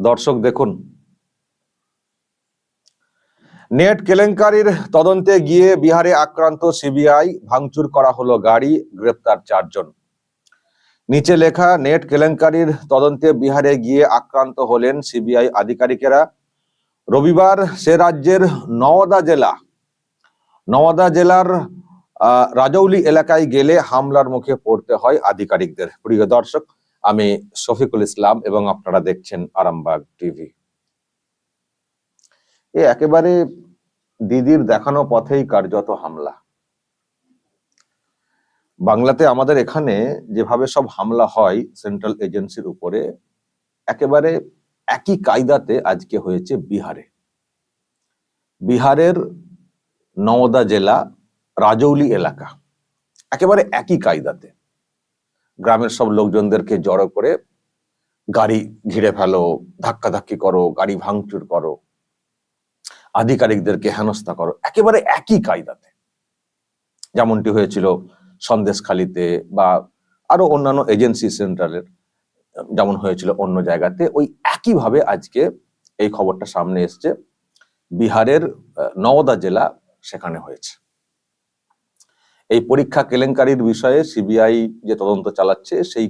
দর্শক দেখুন। নেট কেলেঙ্কারির তদন্তে গিয়ে বিহারে আক্রান্ত সিবিআই ভাঙচুর করা হলো গাড়ি, গ্রেপ্তার চারজন। নিচে লেখা, নেট কেলেঙ্কারির তদন্তে বিহারে গিয়ে আক্রান্ত হলেন সিবিআই আধিকারিকেরা। রবিবার সে রাজ্যের নওদা জেলা নওদা জেলার রাজৌলি এলাকায় গেলে হামলার মুখে পড়তে হয় আধিকারিকদের। প্রিয় দর্শক আমি শফিকুল ইসলাম এবং আপনারা দেখছেন আরামবাগ টিভি। এ একেবারে দিদির দেখানো পথেই কার্যত হামলা। বাংলাতে আমাদের এখানে যেভাবে সব হামলা হয় সেন্ট্রাল এজেন্সির উপরে, একেবারে একই কায়দাতে আজকে হয়েছে বিহারে। বিহারের নওদা জেলা, রাজৌলি এলাকা, একেবারে একই কায়দাতে। গ্রামের সব লোকজনদেরকে জড়ো করে গাড়ি ঘিরে ফেলো, ধাক্কাধাক্কি করো, গাড়ি ভাঙচুর করো, আধিকারিকদেরকে হেনস্থা করো, একেবারে একই কায়দাতে। যেমনটি হয়েছিল সন্দেশখালিতে বা আরও অন্যান্য এজেন্সি সেন্ট্রালের যেমন হয়েছিল অন্য জায়গাতে, ওই একইভাবে আজকে এই খবরটা সামনে এসছে। বিহারের নওদা জেলা সেখানে হয়েছে। এই পরীক্ষা কেলেঙ্কারির বিষয়ে সিবিআই যে তদন্ত চালাচ্ছে, সেই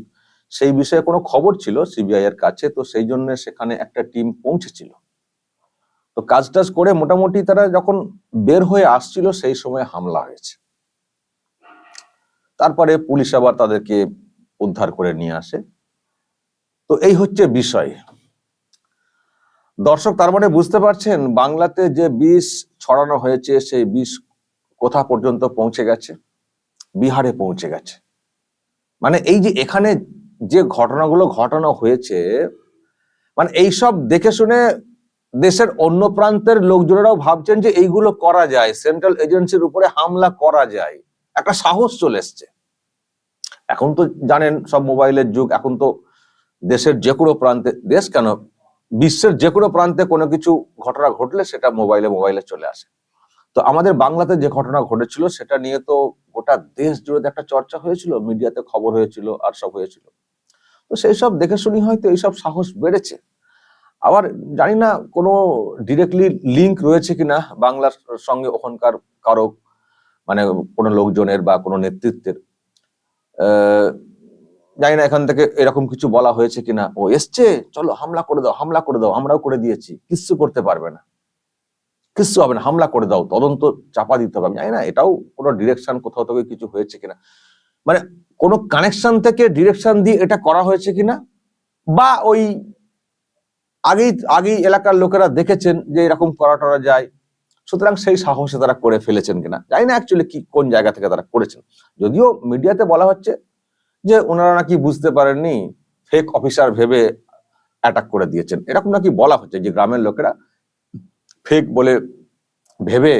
সেই বিষয়ে কোনো খবর ছিল সিবিআই এর কাছে, তো সেই জন্য সেখানে একটা টিম পৌঁছেছিল। তো কাজ টাজ করে মোটামুটি তারা যখন বের হয়ে আসছিল, সেই সময় হামলা হয়েছে। তারপরে পুলিশ আবার তাদেরকে উদ্ধার করে নিয়ে আসে। তো এই হচ্ছে বিষয়। দর্শক, তার মানে বুঝতে পারছেন, বাংলাতে যে বিষ ছড়ানো হয়েছে, সেই বিষ কোথা পর্যন্ত পৌঁছে গেছে? বিহারে পৌঁছে গেছে। মানে এই যে এখানে যে ঘটনাগুলো ঘটানো হয়েছে মানে এইসব দেখে শুনে দেশের অন্য প্রান্তের লোকজনেরাও ভাবছেন যে এইগুলো করা যায় সেন্ট্রাল এজেন্সির উপরে হামলা করা যায়। একটা সাহস চলে এসছে। এখন তো জানেন সব মোবাইলের যুগ, এখন তো দেশের যে কোনো প্রান্তে, দেশ কেন, বিশ্বের যে কোনো প্রান্তে কোনো কিছু ঘটনা ঘটলে সেটা মোবাইলে মোবাইলে চলে আসে। তো আমাদের বাংলাতে যে ঘটনা ঘটেছিল, সেটা নিয়ে তো গোটা দেশ জুড়ে একটা চর্চা হয়েছিল, মিডিয়াতে খবর হয়েছিল আর সব হয়েছিল। তো সেই সব দেখে শুনি হয়তো এইসব সাহস বেড়েছে। আবার জানি না কোনো ডিরেক্টলি লিংক রয়েছে কিনা বাংলার সঙ্গে ওখানকার কারও মানে কোনো লোকজনের বা কোনো নেতৃত্বের। জানি না এখান থেকে এরকম কিছু বলা হয়েছে কিনা। ও এসছে, চলো হামলা করে দাও, হামলা করে দাও, আমরাও করে দিয়েছি, কিচ্ছু করতে পারবে না। কিচ্ছু হবে না, হামলা করে দাও, তদন্ত চাপা দিতে হবে। আমি জানি না, এটাও কোনো ডিরেকশন কোথাও থেকে কিছু হয়েছে কিনা। মানে কোনো কানেকশন থেকে ডিরেকশন দিয়ে এটা করা হয়েছে কিনা? বা ওই আগেই আগেই এলাকার লোকেরা দেখেছেন যে এরকম করা টরা যায়, সুতরাং সেই সাহসে তারা করে ফেলেছেন কিনা? জানি না অ্যাকচুয়ালি কি, কোন জায়গা থেকে তারা করেছেন। যদিও মিডিয়াতে বলা হচ্ছে যে ওনারা নাকি বুঝতে পারেননি ফেক অফিসার ভেবে অ্যাটাক করে দিয়েছেন। এরকম নাকি বলা হচ্ছে যে গ্রামের লোকেরা ফেক বলে ভেবে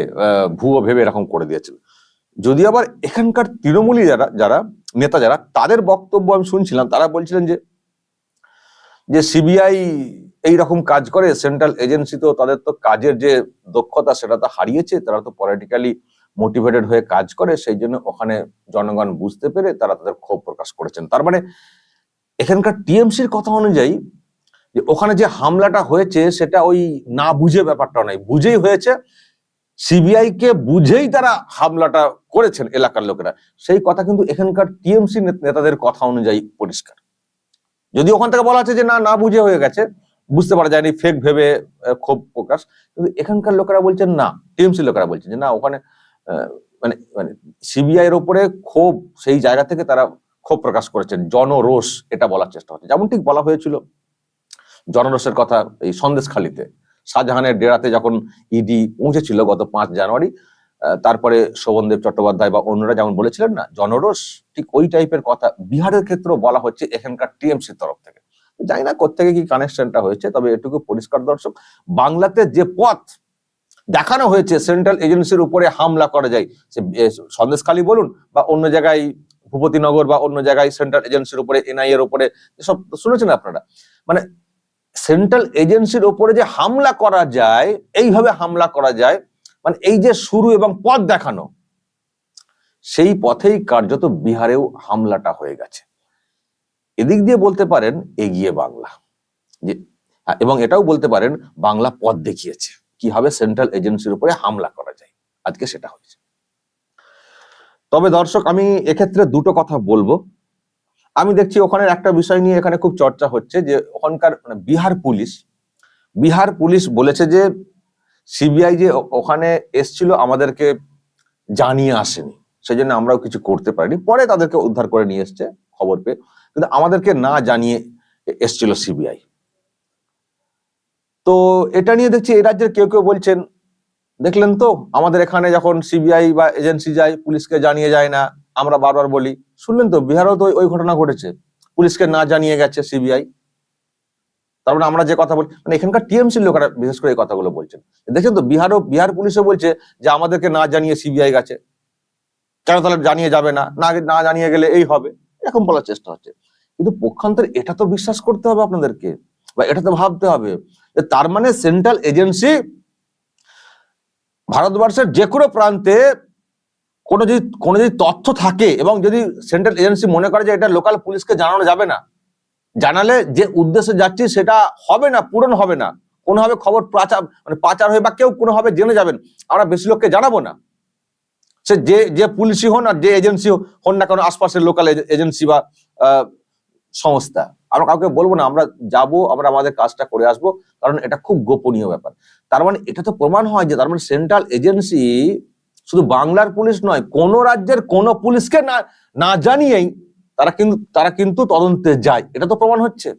ভুয়ো ভেবে এরকম করে দিয়েছিল। যদি আবার এখানকার তৃণমূলী যারা যারা, নেতা যারা, তাদের বক্তব্য আমি শুনছিলাম, তারা বলছিলেন যে যে সিবিআই এই রকম কাজ করে, সেন্ট্রাল এজেন্সি তো তাদের তো কাজের যে দক্ষতা, সেটা তো হারিয়েছে, তারা তো পলিটিক্যালি মোটিভেটেড হয়ে কাজ করে, সেই জন্য ওখানে জনগণ বুঝতে পেরে তারা তাদের ক্ষোভ প্রকাশ করেছেন। তার মানে এখানকার টিএমসির কথা অনুযায়ী যে ওখানে যে হামলাটা হয়েছে সেটা ওই না বুঝে ব্যাপারটা নয়, বুঝেই হয়েছে। সিবিআই কে বুঝেই তারা হামলাটা করেছেন এলাকার লোকেরা। সেই কথা কিন্তু এখানকার টিএমসি নেতাদের কথা অনুযায়ী পরিষ্কার। যদি ওখান থেকে বলা আছে যে না না বুঝে হয়ে গেছে, বুঝতে পারা যায়নি ফেক ভেবে ক্ষোভ প্রকাশ। কিন্তু এখানকার লোকেরা বলছেন না টিএমসি লোকেরা বলছেন যে না, ওখানে মানে মানে সিবিআই এর উপরে ক্ষোভ, সেই জায়গা থেকে তারা ক্ষোভ প্রকাশ করেছেন। জনরোষ, এটা বলার চেষ্টা হচ্ছে। যেমন ঠিক বলা হয়েছিল জনরোষের কথা এই সন্দেশখালিতে। শাহজাহানের ডেরাতে যখন ইডি পৌঁছেছিল গত পাঁচ জানুয়ারি তারপরে শোভনদেব চট্টোপাধ্যায় বা অন্যরা যেমন বলেছিলেন না জনরস ঠিক ওই টাইপের কথা বিহারের ক্ষেত্রেও বলা হচ্ছে এখানকার টিএমসির তরফ থেকে। জানি না কোথেকে কি কানেকশনটা হয়েছে, তবে এটুকু পরিষ্কার দর্শক, বাংলাতে যে পথ দেখানো হয়েছে সেন্ট্রাল এজেন্সির উপরে হামলা করা যায়, সে সন্দেশখালী বলুন বা অন্য জায়গায় ভূপতিনগর বা অন্য জায়গায় সেন্ট্রাল এজেন্সির উপরে এনআই এর উপরে সব শুনেছেন আপনারা? মানে সেন্ট্রাল এজেন্সির উপরে যে হামলা করা যায় এইভাবে হামলা করা যায় মানে এই যে শুরু এবং পথ দেখানো সেই পথেই কার্যত বিহারেও হামলাটা হয়ে গেছে। এদিক দিয়ে বলতে পারেন এগিয়ে বাংলা। যে হ্যাঁ, এবং এটাও বলতে পারেন বাংলা পথ দেখিয়েছে কীভাবে সেন্ট্রাল এজেন্সির উপরে হামলা করা যায়। আজকে সেটা হয়েছে। তবে দর্শক আমি এক্ষেত্রে দুটো কথা বলব। আমি দেখছি ওখানে একটা বিষয় নিয়ে এখানে খুব চর্চা হচ্ছে যে ওখানকার মানে বিহার পুলিশ বিহার পুলিশ বলেছে যে সিবিআই যে ওখানে এসছিল আমাদেরকে জানিয়ে আসেনি। সেই জন্য আমরাও কিছু করতে পারিনি। পরে তাদেরকে উদ্ধার করে নিয়ে এসছে খবর পেয়ে। কিন্তু আমাদেরকে না জানিয়ে এসছিল সিবিআই। তো এটা নিয়ে দেখছি এই রাজ্যের কেউ কেউ বলছেন, দেখলেন তো? আমাদের এখানে যখন সিবিআই বা এজেন্সি যায়, পুলিশকে জানিয়ে যায় না। আমরা বারবার বলি, শুনলেন তো, বিহারেও তো ওই- ঘটনা ঘটেছে। পুলিশকে না জানিয়ে গেছে সিবিআই। তার মানে আমরা যে কথা বলি মানে এখানকার টিএমসির লোকেরা বিশেষ করে এই কথাগুলো বলছেন। দেখছেন তো, বিহারও, বিহার পুলিশও বলছে যে আমাদেরকে না জানিয়ে সিবিআই গেছে। কেন তাহলে জানিয়ে যাবে না? না না জানিয়ে গেলে এই হবে। এরকম বলার চেষ্টা হচ্ছে। কিন্তু পক্ষান্তরে এটা তো বিশ্বাস করতে হবে আপনাদেরকে, বা এটা তো ভাবতে হবে যে তার মানে সেন্ট্রাল এজেন্সি ভারতবর্ষের যে কোনো প্রান্তে কোনো যদি কোনো যদি তথ্য থাকে এবং যদি সেন্ট্রাল এজেন্সি মনে করে যে এটা লোকাল পুলিশকে জানানো যাবে না, জানালে যে উদ্দেশ্যে যাচ্ছি সেটা হবে না, পূরণ হবে না। কোনোভাবে খবর পাচার মানে পাচার হয়ে বা কেউ কোনোভাবে জেনে যাবেন, আমরা বেশি লোককে জানাব না। সে যে যে পুলিশই হন আর যে এজেন্সি হন না কেন আশপাশের লোকাল এজেন্সি বা সংস্থা। আমরা কাউকে বলব না, আমরা যাব, আমরা আমাদের কাজটা করে আসব, কারণ এটা খুব গোপনীয় ব্যাপার। তার মানে এটা তো প্রমাণ হয় যে, তার মানে সেন্ট্রাল এজেন্সি শুধু বাংলার পুলিশ নয়, কোন রাজ্যের কোন পুলিশকে না না জানিয়েই তারা কিন্তু তারা কিন্তু তদন্তে যায়। এটা তো প্রমাণ হচ্ছে।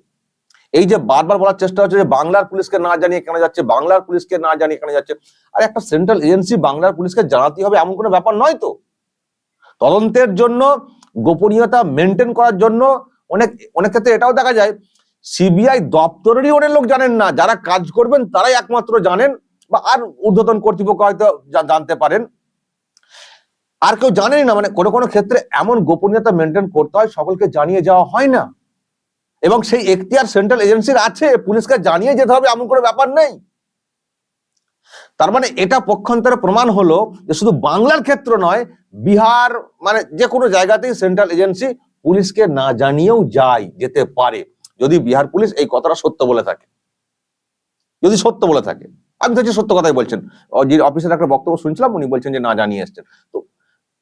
এই যে বারবার বলার চেষ্টা হচ্ছে যে বাংলার পুলিশকে না জানিয়ে কেন যাচ্ছে, বাংলার পুলিশকে না জানিয়ে কেন যাচ্ছে, আর একটা সেন্ট্রাল এজেন্সি বাংলার পুলিশকে জানাতে হবে এমন কোনো ব্যাপার নয় তো। তদন্তের জন্য, গোপনীয়তা মেনটেন করার জন্য অনেক অনেক ক্ষেত্রে এটাও দেখা যায়, সিবিআই দপ্তরেরই অনেক লোক জানেন না, যারা কাজ করবেন তারাই একমাত্র জানেন বা আর ঊর্ধ্বতন কর্তৃপক্ষ হয়তো জানতে পারেন। আর কেউ জানেই না মানে কোনো কোনো ক্ষেত্রে এমন গোপনীয়তা মেনটেন করতে হয়, সকলকে জানিয়ে যাওয়া হয় না। এবং সেই এখতিয়ার সেন্ট্রাল এজেন্সির আছে, পুলিশকে জানিয়ে যেতে হবে, এমন কোনো ব্যাপার নেই। তার মানে এটা পক্ষান্তরে প্রমাণ হলো যে শুধু বাংলার ক্ষেত্র নয়, বিহার মানে যে কোনো জায়গাতেই সেন্ট্রাল এজেন্সি পুলিশকে না জানিয়েও যায়, যেতে পারে। যদি বিহার পুলিশ এই কথাটা সত্য বলে থাকে। যদি সত্য বলে থাকে। আমি তো সত্য কথাই বলছেন। যে অফিসের একটা বক্তব্য শুনছিলাম, উনি বলছেন যে না জানিয়ে এসছেন। তো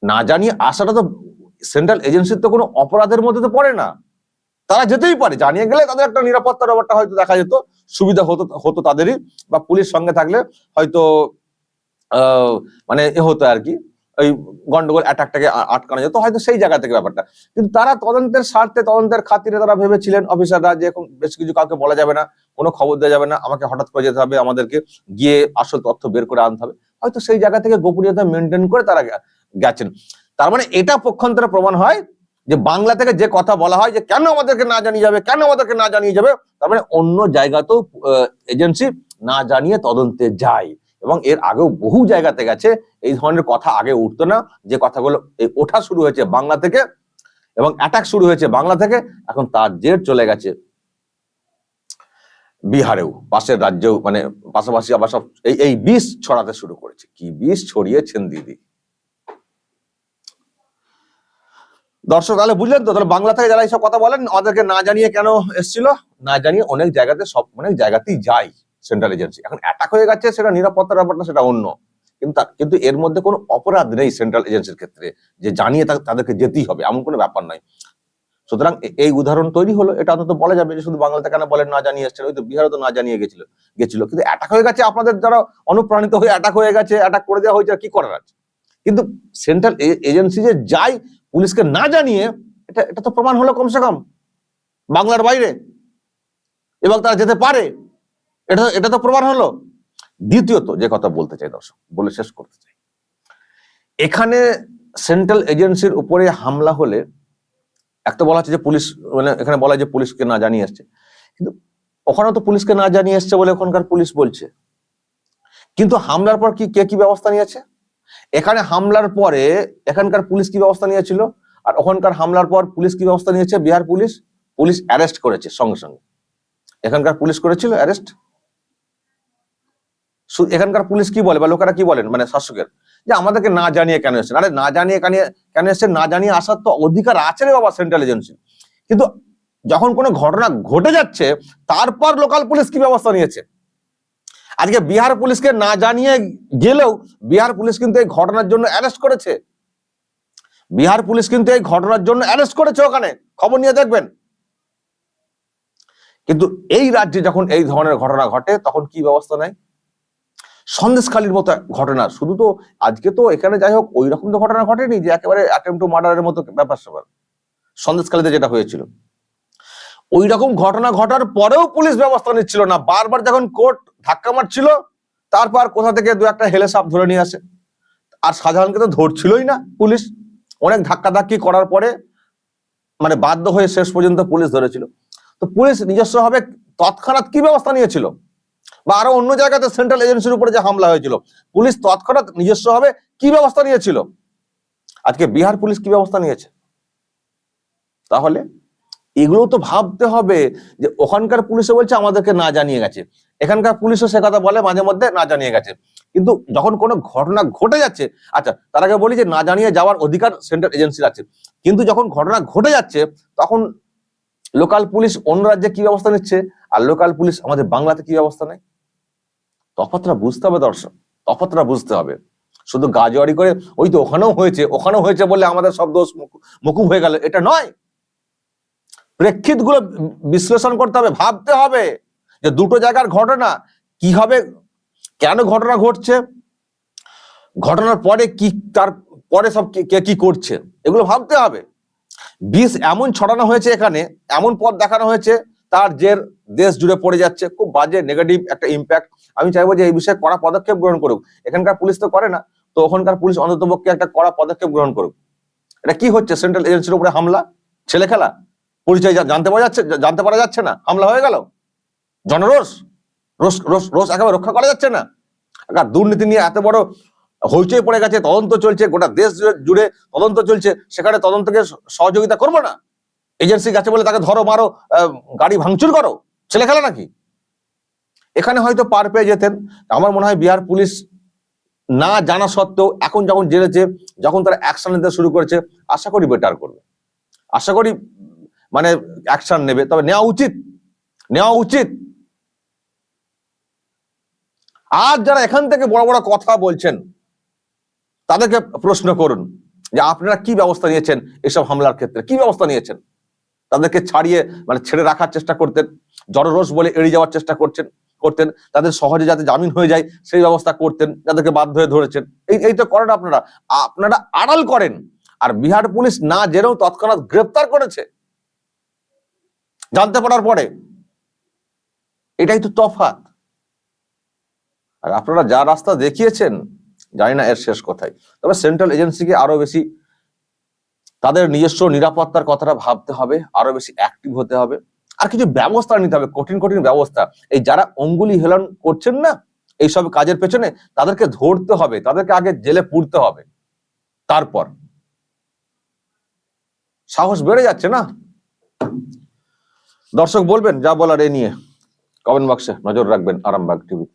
না জানিয়ে আসাটা তো সেন্ট্রাল এজেন্সির তো কোনো অপরাধের মধ্যে তো পড়ে না। তারা যেতেই পারে, জানিয়ে গেলে তাদের একটা নিরাপত্তার ব্যাপারটা হয়তো দেখা যেত, সুবিধা হতো হতো তাদেরই বা পুলিশ সঙ্গে থাকলে হয়তো মানে এ হতো আর কি, ওই গন্ডগোল অ্যাটাকটাকে আটকানো যেত, হয়তো সেই জায়গা থেকে ব্যাপারটা। কিন্তু তারা তদন্তের স্বার্থে, তদন্তের খাতিরে তারা ভেবেছিলেন অফিসাররা যে এখন বেশ কিছু কাউকে বলা যাবে না, কোনো খবর দেওয়া যাবে না, আমাকে হঠাৎ করে যেতে হবে, আমাদেরকে গিয়ে আসল তথ্য বের করে আনতে হবে। হয়তো সেই জায়গা থেকে গোপনীয়তা মেনটেন করে তারা গেছেন। তার মানে এটা পক্ষান্তরে প্রমাণ হয় যে বাংলা থেকে যে কথা বলা হয় যে কেন আমাদেরকে না জানিয়ে যাবে, কেন আমাদেরকে না জানিয়ে যাবে, তার মানে অন্য জায়গাতেও এজেন্সি না জানিয়ে তদন্তে যায় এবং এর আগেও বহু জায়গাতে গেছে, এই ধরনের কথা আগে উঠতো না, যে কথাগুলো এই ওঠা শুরু হয়েছে বাংলা থেকে এবং অ্যাটাক শুরু হয়েছে বাংলা থেকে, এখন তার জের চলে গেছে বিহারেও, পাশের রাজ্যেও মানে পাশাপাশি আবার সব, এই এই বিষ ছড়াতে শুরু করেছে। কি বিষ ছড়িয়েছেন দিদি? দর্শক, তাহলে বুঝলেন তো, তাহলে বাংলা থেকে যারা এইসব কথা বলেন আমাদেরকে না জানিয়ে কেন এসেছিল? না জানিয়ে অনেক জায়গাতে সব, অনেক জায়গাতেই যায় সেন্ট্রাল এজেন্সি এখন অ্যাটাক হয়ে গেছে, সেটা নিরাপত্তার ব্যাপারটা সেটা অন্য। কিন্তু কিন্তু এর মধ্যে কোনো অপরাধ নেই সেন্ট্রাল এজেন্সির ক্ষেত্রে। যে জানিয়ে তাদেরকে যেতেই হবে, এমন কোনো ব্যাপার নয়। সুতরাং এই উদাহরণ তৈরি হলো, এটা অন্তত বলা যাবে যে শুধু বাংলাতে কেন বলেন, না জানিয়ে এসছেন ওই তো বিহারে তো না জানিয়ে গেছিল গেছিল। কিন্তু অ্যাটাক হয়ে গেছে, আপনাদের যারা অনুপ্রাণিত হয়ে অ্যাটাক হয়ে গেছে অ্যাটাক করে দেওয়া হয়েছে কি করার আছে? কিন্তু সেন্ট্রাল এজেন্সি যে যায় পুলিশকে না জানিয়ে এটা এটা তো প্রমাণ হলো কমসে কম বাংলার বাইরে। এবং তারা যেতে পারে। এটা এটা তো প্রমাণ হলো। দ্বিতীয়ত যে কথা বলতে চাই দর্শক, বলে শেষ করতে চাই। এখানে সেন্ট্রাল এজেন্সির উপরে হামলা হলে একটা বলা হচ্ছে যে পুলিশ মানে এখানে বলা যে পুলিশকে না জানিয়ে এসছে। কিন্তু ওখানে তো পুলিশকে না জানিয়ে এসছে বলে ওখানকার পুলিশ বলছে। কিন্তু হামলার পর কি, কে কি ব্যবস্থা নিয়েছে? এখানে হামলার পরে এখানকার পুলিশ কি ব্যবস্থা নিয়েছিল? আর ওখানকার হামলার পর পুলিশ কি ব্যবস্থা নিয়েছে? বিহার পুলিশ পুলিশ অ্যারেস্ট করেছে সঙ্গে সঙ্গে। এখানকার পুলিশ করেছিল অ্যারেস্ট? এখানকার পুলিশ কি বলে বা লোকেরা কি বলেন মানে শাসকের? যে আমাদেরকে না জানিয়ে কেন এসেছেন? আরে না জানিয়ে কেন কেন এসেছেন? না জানিয়ে আসার তো অধিকার আছে রে বাবা সেন্ট্রাল এজেন্সি কিন্তু যখন কোনো ঘটনা ঘটে যাচ্ছে, তারপর লোকাল পুলিশ কি ব্যবস্থা নিয়েছে? আজকে বিহার পুলিশকে না জানিয়ে গেলেও বিহার পুলিশ কিন্তু এই ঘটনার জন্য অ্যারেস্ট করেছে। বিহার পুলিশ কিন্তু এই ঘটনার জন্য অ্যারেস্ট করেছে ওখানে। খবর নিয়ে দেখবেন। কিন্তু এই রাজ্যে যখন এই ধরনের ঘটনা ঘটে, তখন কি ব্যবস্থা নেয়? সন্দেশখালীর মতো ঘটনা। শুধু তো আজকে তো এখানে যাই হোক ওই রকম তো ঘটনা ঘটেনি যে একেবারে অ্যাটেম্প টু মার্ডারের মতো ব্যাপার স্যাপার। সন্দেশখালীতে যেটা হয়েছিল। ওই রকম ঘটনা ঘটার পরেও পুলিশ ব্যবস্থা নিচ্ছিল না। বারবার যখন কোর্ট ধাক্কা মারছিল, তারপর কোথা থেকে দু একটা হেলে সাপ ধরে নিয়ে আসে। আর সাধারণকে তো ধরছিলই না পুলিশ। অনেক ধাক্কা ধাক্কি করার পরে মানে বাধ্য হয়ে শেষ পর্যন্ত পুলিশ ধরেছিল। তো পুলিশ নিজস্ব ভাবে তৎক্ষণাৎ কি ব্যবস্থা নিয়েছিল? বা আরও অন্য জায়গাতে সেন্ট্রাল এজেন্সির উপরে যে হামলা হয়েছিল, পুলিশ তৎক্ষণাৎ নিজস্ব ভাবে কি ব্যবস্থা নিয়েছিল? আজকে বিহার পুলিশ কি ব্যবস্থা নিয়েছে? তাহলে এগুলো তো ভাবতে হবে যে ওখানকার পুলিশে বলছে আমাদেরকে না জানিয়ে গেছে। এখানকার পুলিশও সে কথা বলে, মাঝে মধ্যে না জানিয়ে গেছে। কিন্তু যখন কোনো ঘটনা ঘটে যাচ্ছে আচ্ছা তার আগে বলি যে না জানিয়ে যাওয়ার অধিকার সেন্ট্রাল এজেন্সির আছে। কিন্তু যখন ঘটনা ঘটে যাচ্ছে, তখন লোকাল পুলিশ অন্য রাজ্যে কি ব্যবস্থা নিচ্ছে? আর লোকাল পুলিশ আমাদের বাংলাতে কি ব্যবস্থা নেয়? তফাতটা বুঝতে হবে দর্শক তফাতটা বুঝতে হবে। শুধু গাজোয়ারি করে, ওই তো ওখানেও হয়েছে ওখানেও হয়েছে বলে আমাদের সব দোষ মুকু- মুকুব হয়ে গেল, এটা নয়। প্রেক্ষিতগুলো বিশ্লেষণ করতে হবে, ভাবতে হবে যে দুটো জায়গার ঘটনা কি হবে কেন ঘটনা ঘটছে, ঘটনার পরে কি, তার পরে সব কে- কে কি করছে, এগুলো ভাবতে হবে। বিষ এমন ছড়ানো হয়েছে এখানে, এমন পথ দেখানো হয়েছে, তার জের দেশ জুড়ে পড়ে যাচ্ছে, খুব বাজে নেগেটিভ একটা ইম্প্যাক্ট আমি চাইব যে এই বিষয়ে কড়া পদক্ষেপ গ্রহণ করুক। এখানকার পুলিশ তো করে না, তো ওখানকার পুলিশ অন্ততপক্ষে একটা কড়া পদক্ষেপ গ্রহণ করুক। এটা কি হচ্ছে সেন্ট্রাল এজেন্সির উপরে হামলা ছেলে খেলা পরিচয় জানতে পারা যাচ্ছে জানতে পারা যাচ্ছে না। হামলা হয়ে গেল। জনরোষ, রোষ রোষ রোষ একেবারে রক্ষা করা যাচ্ছে না। দুর্নীতি নিয়ে এত বড় হইচই পড়ে গেছে, তদন্ত চলছে, গোটা দেশ জুড়ে তদন্ত চলছে, সেখানে তদন্তকে সহযোগিতা করব না? এজেন্সি গেছে বলে তাকে ধরো, মারো গাড়ি ভাঙচুর করো, ছেলে খেলা নাকি? এখানে হয়তো পার পেয়ে যেতেন। আমার মনে হয় বিহার পুলিশ না জানা সত্ত্বেও এখন যখন জেনেছে যখন তারা অ্যাকশন নিতে শুরু করেছে, আশা করি বেটার করবে। আশা করি মানে অ্যাকশন নেবে, তবে নেওয়া উচিত। নেওয়া উচিত। আর যারা এখান থেকে বড় বড় কথা বলছেন, তাদেরকে প্রশ্ন করুন যে আপনারা কি ব্যবস্থা নিয়েছেন এসব হামলার ক্ষেত্রে? কি ব্যবস্থা নিয়েছেন? তাদেরকে ছাড়িয়ে মানে ছেড়ে রাখার চেষ্টা করতেন জনরোষ বলে এড়িয়ে যাওয়ার চেষ্টা করছেন, করতেন, তাদের সহজে যাতে জামিন হয়ে যায় সেই ব্যবস্থা করতেন, যাদেরকে বাধ্য হয়ে ধরেছেন। এই এই তো করেন আপনারা। আপনারা আড়াল করেন। আর বিহার পুলিশ না জেনেও তৎক্ষণাৎ গ্রেপ্তার করেছে। জানতে পারার পরে, এটাই তো তফাৎ। আর আপনারা যা রাস্তা দেখিয়েছেন, জানি না এর শেষ কোথায় তবে সেন্ট্রাল এজেন্সিকে আরও বেশি তাদের নিজস্ব নিরাপত্তার কথাটা ভাবতে হবে, আরও বেশি অ্যাক্টিভ হতে হবে। আর কিছু ব্যবস্থা নিতে হবে, কঠিন কঠিন ব্যবস্থা। এই যারা অঙ্গুলি হেলন করছেন না, এইসব কাজের পেছনে তাদেরকে ধরতে হবে, তাদেরকে আগে জেলে পুরতে হবে। তারপর, সাহস বেড়ে যাচ্ছে না? দর্শক বলবেন যা বলার এ নিয়ে। কমেন্ট বক্সে নজর রাখবেন আরামবাগ টিভি।